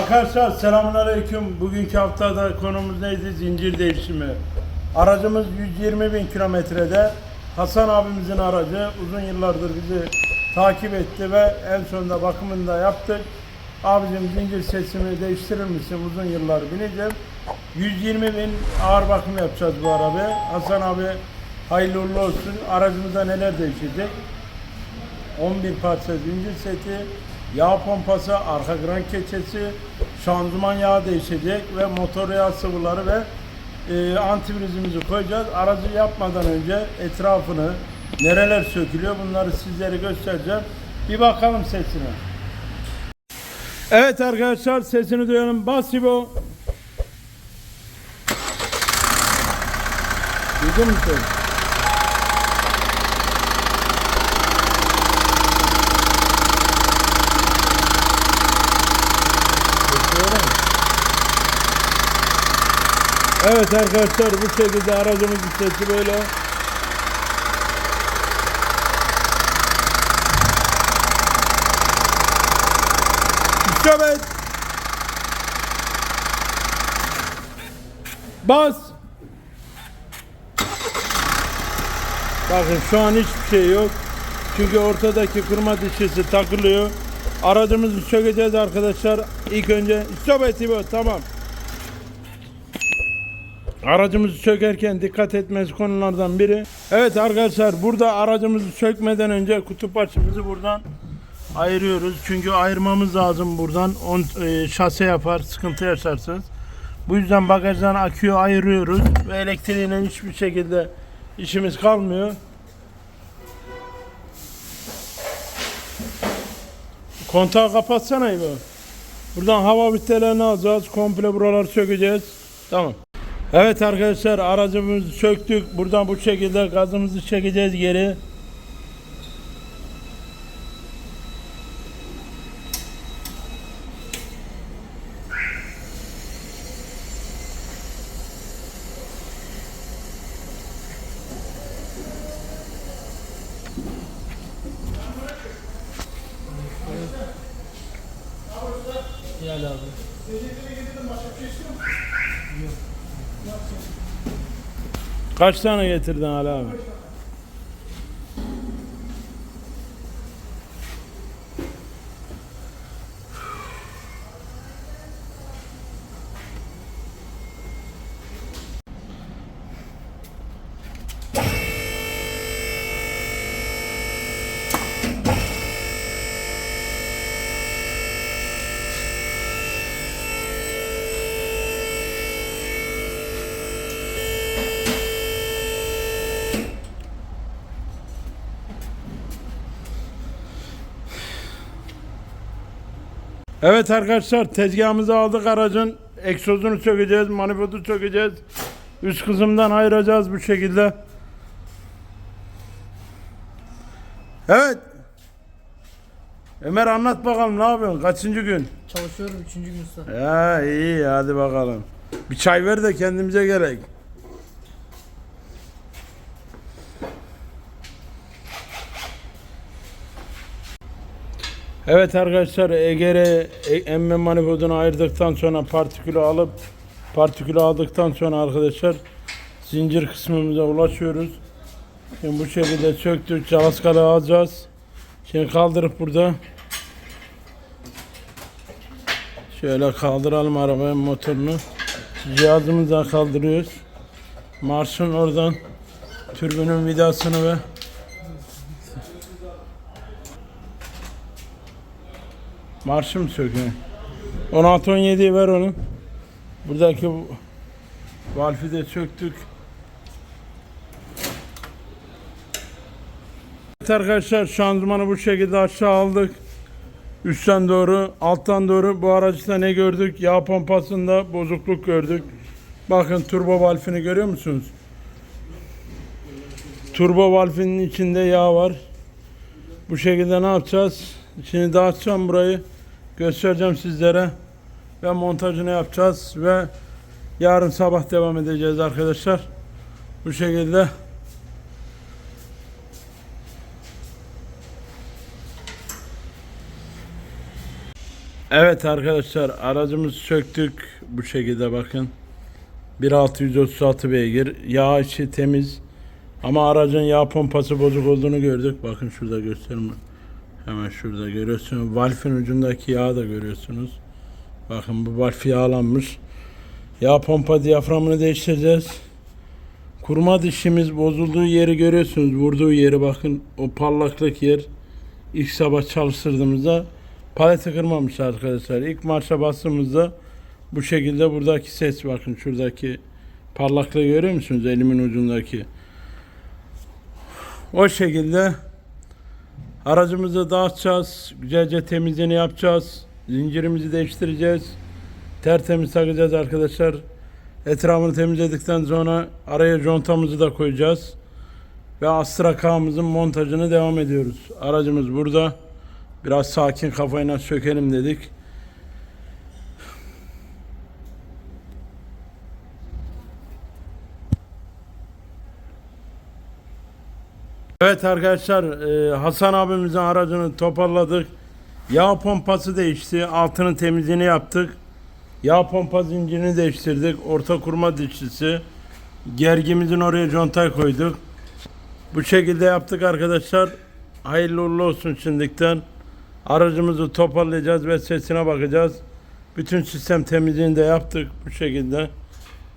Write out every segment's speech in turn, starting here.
Arkadaşlar selamünaleyküm. Bugünkü haftada konumuz neydi? Zincir değişimi. Aracımız 120 bin kilometrede. Hasan abimizin aracı uzun yıllardır bizi takip etti ve en sonunda bakımını da yaptık. Abicim zincir sesimi değiştirir misin? Uzun yıllar bineceğim. 120 bin ağır bakım yapacağız bu arabaya. Hasan abi hayırlı uğurlu olsun. Aracımızda neler değişecek? 11 parça zincir seti, yağ pompası, arka gran keçesi, şanzıman yağı değişecek ve motor yağ sıvıları ve e, antifrizimizi koyacağız. Aracı yapmadan önce etrafını, nereler sökülüyor bunları sizlere göstereceğim. Bir bakalım sesine. Evet arkadaşlar sesini duyalım. Bas İbo. Duydun mu ses? Evet arkadaşlar bu şekilde aracımızın sesi böyle. Evet. Bas. Bakın şu an hiçbir şey yok. Çünkü ortadaki kurma dişisi takılıyor. Aracımızı sökeceğiz arkadaşlar. İlk önce et İbo, tamam. Aracımızı sökerken dikkat etmesi konulardan biri. Evet arkadaşlar burada aracımızı sökmeden önce kutup açımızı buradan ayırıyoruz. Çünkü ayırmamız lazım buradan. On, e, şase yapar, sıkıntı yaşarsınız. Bu yüzden bagajdan aküyü ayırıyoruz ve elektriğine hiçbir şekilde işimiz kalmıyor. Kontağı kapatsana İbo. Buradan hava bitelerini alacağız. Komple buraları sökeceğiz. Tamam. Evet arkadaşlar aracımızı söktük. Buradan bu şekilde gazımızı çekeceğiz geri. Kaç tane getirdin Ali abi? Evet arkadaşlar tezgahımızı aldık aracın. Egzozunu sökeceğiz, manifoldu sökeceğiz. Üst kısımdan ayıracağız bu şekilde. Evet. Ömer anlat bakalım ne yapıyorsun? Kaçıncı gün? Çalışıyorum üçüncü gün usta. Ya iyi hadi bakalım. Bir çay ver de kendimize gerek. Evet arkadaşlar Ege're emme manifoldunu ayırdıktan sonra partikülü alıp partikülü aldıktan sonra arkadaşlar zincir kısmımıza ulaşıyoruz. Şimdi bu şekilde söktük. Calaskalı alacağız. Şimdi kaldırıp burada Şöyle kaldıralım arabanın motorunu. Cihazımızı da kaldırıyoruz. Marşın oradan türbünün vidasını ve Marşım söküyor. 16 17'yi ver onu. Buradaki bu valfi de söktük. Evet arkadaşlar şanzımanı bu şekilde aşağı aldık. Üstten doğru, alttan doğru bu araçta ne gördük? Yağ pompasında bozukluk gördük. Bakın turbo valfini görüyor musunuz? Turbo valfinin içinde yağ var. Bu şekilde ne yapacağız? Şimdi dağıtacağım burayı. Göstereceğim sizlere. Ve montajını yapacağız ve yarın sabah devam edeceğiz arkadaşlar. Bu şekilde Evet arkadaşlar aracımızı söktük bu şekilde bakın. 1636 beygir. Yağ içi temiz. Ama aracın yağ pompası bozuk olduğunu gördük. Bakın şurada göstereyim. Hemen şurada görüyorsunuz. Valfin ucundaki yağı da görüyorsunuz. Bakın bu valf yağlanmış. Yağ pompa diyaframını değiştireceğiz. Kurma dişimiz bozulduğu yeri görüyorsunuz. Vurduğu yeri bakın. O parlaklık yer. İlk sabah çalıştırdığımızda paleti kırmamış arkadaşlar. İlk marşa bastığımızda bu şekilde buradaki ses bakın şuradaki parlaklığı görüyor musunuz elimin ucundaki? O şekilde aracımızı dağıtacağız. Güzelce temizliğini yapacağız. Zincirimizi değiştireceğiz. Tertemiz takacağız arkadaşlar. Etrafını temizledikten sonra araya contamızı da koyacağız. Ve Astra K'mızın montajını devam ediyoruz. Aracımız burada. Biraz sakin kafayla sökelim dedik. Evet arkadaşlar e, Hasan abimizin aracını toparladık. Yağ pompası değişti. Altının temizliğini yaptık. Yağ pompa zincirini değiştirdik. Orta kurma dişlisi. Gergimizin oraya contay koyduk. Bu şekilde yaptık arkadaşlar. Hayırlı uğurlu olsun şimdikten. Aracımızı toparlayacağız ve sesine bakacağız. Bütün sistem temizliğini de yaptık bu şekilde.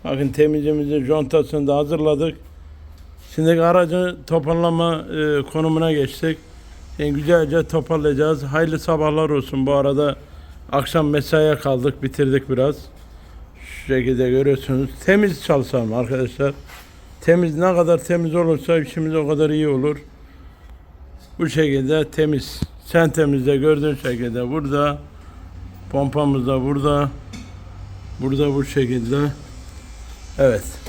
Bakın temizliğimizi, contasını da hazırladık. Şimdi aracı toparlama e, konumuna geçtik. Yani güzelce toparlayacağız. Hayırlı sabahlar olsun. Bu arada akşam mesaiye kaldık, bitirdik biraz. Şu şekilde görüyorsunuz. Temiz çalışalım arkadaşlar. Temiz ne kadar temiz olursa işimiz o kadar iyi olur. Bu şekilde temiz. Sen temizle gördüğün şekilde burada. Pompamız da burada. Burada bu şekilde. Evet.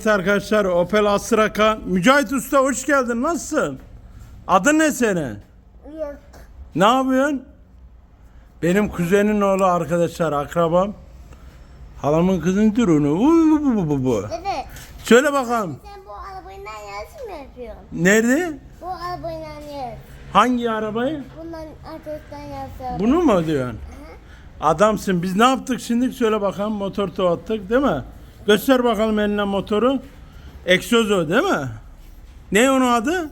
Evet arkadaşlar Opel Astra K. Mücahit Usta hoş geldin. Nasılsın? Adın ne senin? Yok. Ne yapıyorsun? Benim kuzenin oğlu arkadaşlar akrabam. Halamın kızın durunu. Uuu, bu, bu, bu, bu. Dede Söyle bakalım. sen bu arabayla yarış mı yapıyorsun? Nerede? Bu arabayla yarış. Hangi arabayı? Bundan arkasından yarış. Bunu mu diyorsun? Adamsın. Biz ne yaptık şimdi? Söyle bakalım. Motor attık değil mi? Göster bakalım eline motoru. Egzozo değil mi? Ne onun adı?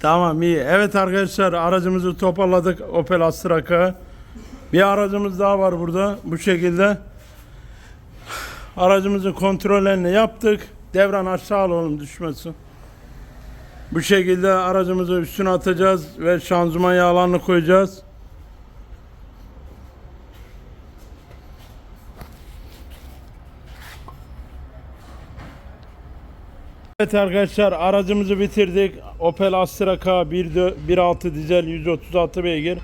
Tamam iyi. Evet arkadaşlar aracımızı toparladık. Opel Astra K. Bir aracımız daha var burada. Bu şekilde. Aracımızın kontrollerini yaptık. Devran aşağı alalım düşmesin. Bu şekilde aracımızı üstüne atacağız ve şanzıman yağlarını koyacağız. Evet arkadaşlar aracımızı bitirdik. Opel Astra K 1.6 dizel 136 beygir.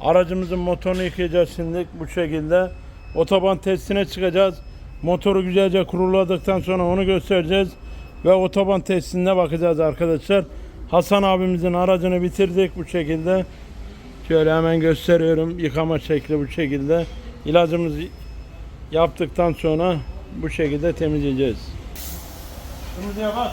Aracımızın motorunu yıkayacağız şimdi bu şekilde. Otoban testine çıkacağız. Motoru güzelce kuruladıktan sonra onu göstereceğiz. Ve otoban testine bakacağız arkadaşlar. Hasan abimizin aracını bitirdik bu şekilde. Şöyle hemen gösteriyorum. Yıkama şekli bu şekilde. İlacımızı yaptıktan sonra bu şekilde temizleyeceğiz. Kırmızıya bas.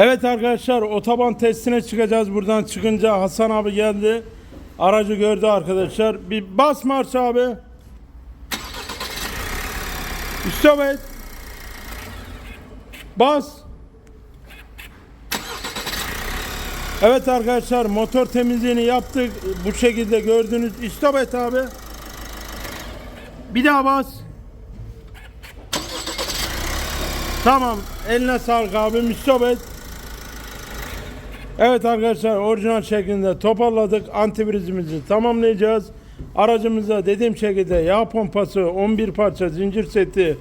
Evet arkadaşlar otoban testine çıkacağız. Buradan çıkınca Hasan abi geldi. Aracı gördü arkadaşlar. Bir bas marş abi. Stop. Bas. Evet arkadaşlar motor temizliğini yaptık. Bu şekilde gördünüz. Stop abi. Bir daha bas. Tamam. Eline sağlık abi. Müstobet. Evet arkadaşlar orijinal şeklinde toparladık. Antivrizimizi tamamlayacağız. Aracımıza dediğim şekilde yağ pompası, 11 parça zincir seti,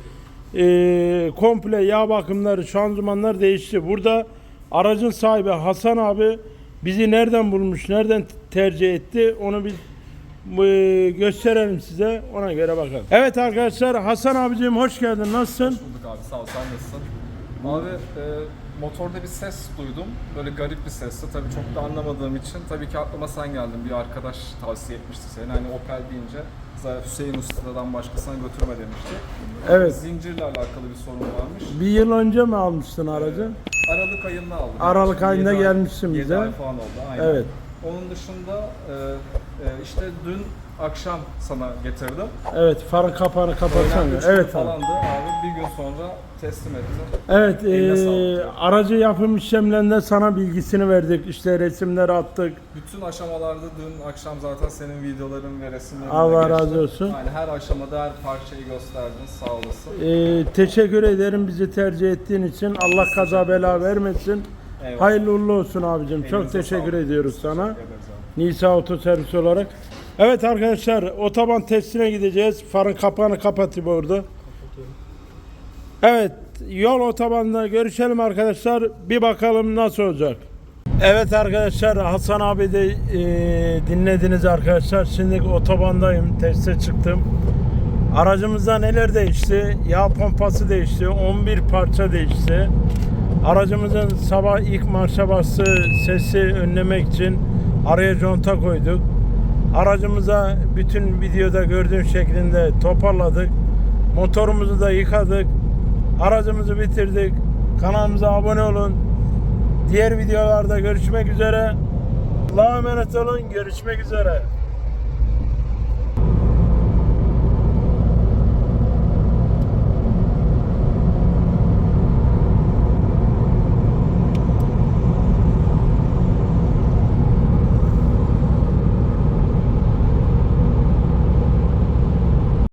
eee, komple yağ bakımları, şanzımanlar değişti. Burada aracın sahibi Hasan abi bizi nereden bulmuş, nereden tercih etti onu biz eee, gösterelim size. Ona göre bakalım. Evet arkadaşlar Hasan abicim hoş geldin. Nasılsın? bulduk abi sağ ol sen nasılsın? Abi e, motorda bir ses duydum. Böyle garip bir sesti. Tabii çok da anlamadığım için tabii ki aklıma sen geldin. Bir arkadaş tavsiye etmişti seni. Hani Opel deyince Hüseyin Usta'dan başkasına götürme demişti. Evet. Zincirle alakalı bir sorun varmış. Bir yıl önce mi almıştın aracı? Aralık ayında aldım. Aralık ayında gelmişsin bize. ay falan oldu aynen. Evet. Onun dışında e, e, işte dün akşam sana getirdim. Evet, farın kapağını kapatsan. Öğlen üç Evet abi. falandı abi. Bir gün sonra teslim ettim. Evet, Eline eee, sağlık. aracı yapım işlemlerinde sana bilgisini verdik. İşte resimler attık. Bütün aşamalarda dün akşam zaten senin videoların ve resimlerin Allah razı olsun. Yani her aşamada her parçayı gösterdin sağ olasın. Eee, teşekkür ederim bizi tercih ettiğin için. Allah kaza bela vermesin. Eyvallah. Hayırlı uğurlu olsun abicim. Çok teşekkür sağlık. ediyoruz sana. Nisa Otoservis olarak. Evet arkadaşlar, otoban testine gideceğiz. Farın kapağını kapatayım orada. Evet, yol otobanda görüşelim arkadaşlar. Bir bakalım nasıl olacak. Evet arkadaşlar, Hasan abi de e, dinlediniz arkadaşlar. Şimdi otobandayım, teste çıktım. Aracımızda neler değişti? Yağ pompası değişti, 11 parça değişti. Aracımızın sabah ilk marşa bası sesi önlemek için araya conta koyduk. Aracımıza bütün videoda gördüğün şeklinde toparladık. Motorumuzu da yıkadık. Aracımızı bitirdik. Kanalımıza abone olun. Diğer videolarda görüşmek üzere. Allah'a emanet olun. Görüşmek üzere.